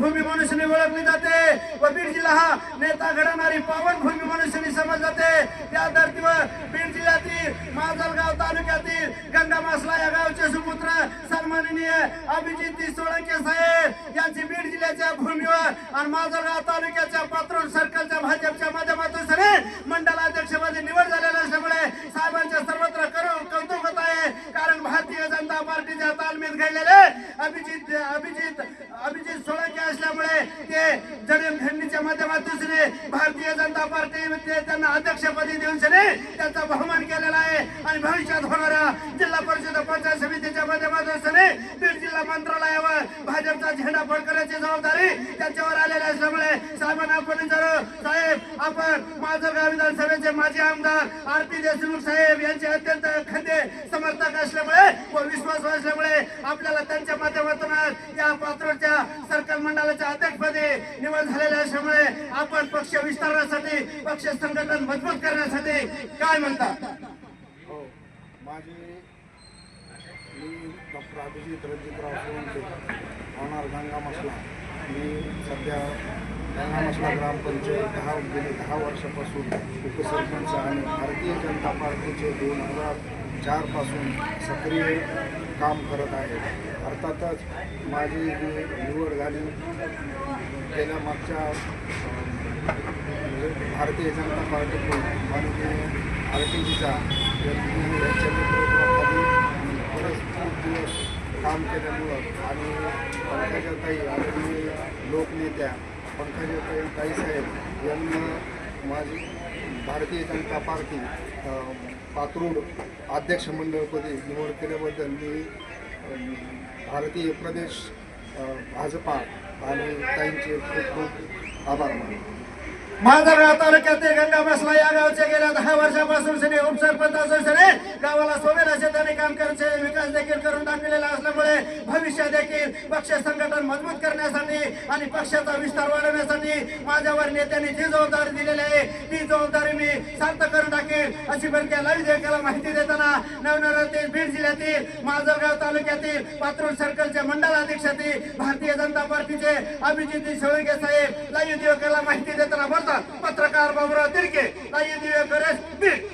भूमी मनुष्याने ओळखली जाते. व बीड जिल्हा हा नेता घडवणारी पावन भूमी मनुष्याने समजली जाते. त्या धर्तीवर बीड जिल्ह्यातील माजलगाव तालुक्यातील गंगा मासला या गावचे सुपुत्र सन्माननीय अभिजित सोळंके साहेब यांची बीड जिल्ह्याच्या भूमीवर आणि माजलगाव तालुक्याच्या पात्रोड सर्कलच्या भाजपच्या माध्यमातून सगळे मंडलाध्यक्षपदी निवड झाली असल्यामुळे साहेबांच्या सर्वत्र करू कौतुक होत आहे कारण भारतीय जनता पार्टीच्या घडलेले अभिजित अभिजित अभिजित सोळंके असल्यामुळे ते जडणघडणीच्या माध्यमातून भारतीय जनता पार्टी त्यांना अध्यक्षपदी देऊन सगळे त्यांचा बहुमान केलेला आहे. आणि भविष्यात होणाऱ्या जिल्हा परिषद पंचायत समितीच्या माध्यमातून सगळे बीड जिल्हा मंत्रालयावर भाजपचा झेंडा फडकण्याची जबाबदारी त्यांच्यावर आलेली असल्यामुळे साहेबांना आपण जर साहेब आपण माझं विधानसभेचे माजी आमदार आर पी देशमुख साहेब यांचे अत्यंत खंदे समर्थक असल्यामुळे व विश्वास असल्यामुळे आपल्याला त्यांच्या माध्यमातून या पात्रोच्या सर्कल मंडळाच्या अध्यक्षपदी निवड झालेल्या असल्यामुळे आपण पक्ष विस्तारण्यासाठी पक्ष संघटन मजबूत करण्यासाठी काय म्हणता? हो, माझे मी डॉक्टर अभिजित रणजितराव सोळंके होणार गंगा मसला. मी सध्या गंगा ग्रामपंचायत दहा गेले दहा वर्षापासून उपसरपंच आणि भारतीय जनता पार्टीचे दोन हजार चारपासून सक्रिय काम करत आहे. अर्थातच माझी जी निवड झाली गेल्या मागच्या भारतीय जनता पार्टीकडून माननीय आर टी जीचा यांच्या नेतृत्वाखाली बरेच खूप दिवस काम केल्यामुळं आणि पंकजाताई आदरणीय लोकनेत्या पंकजाताई ताईसाहेब यांना माझी भारतीय जनता पार्टी अ, पात्रूड अध्यक्ष मंडळपदी निवड केल्याबद्दल मी भारतीय प्रदेश भाजपा आणि ताईंचे खूप खूप आभार मानतो. मांजरगाव तालुक्यातील गंगा बसला या गावच्या गेल्या दहा वर्षापासून सने उपसरपंच भविष्य देखील पक्ष संघटन मजबूत करण्यासाठी आणि पक्षाचा विस्तार वाढवण्यासाठी माझ्यावर नेत्यांनी जी जबाबदारी दिलेली आहे ती जबाबदारी मी सार्थ करून टाकेल अशी बरक्या लवी देखील माहिती देताना नवनरातील बीड जिल्ह्यातील माजलगाव तालुक्यातील पात्रोड सर्कलचे मंडल अध्यक्षातील भारतीय जनता पार्टीचे अभिजित सोळंके साहेब लाईव्ह दिवकाला माहिती देताना बोलतात पत्रकार बाबुराव तिरके लाईव्ह दिवेकरस बीड.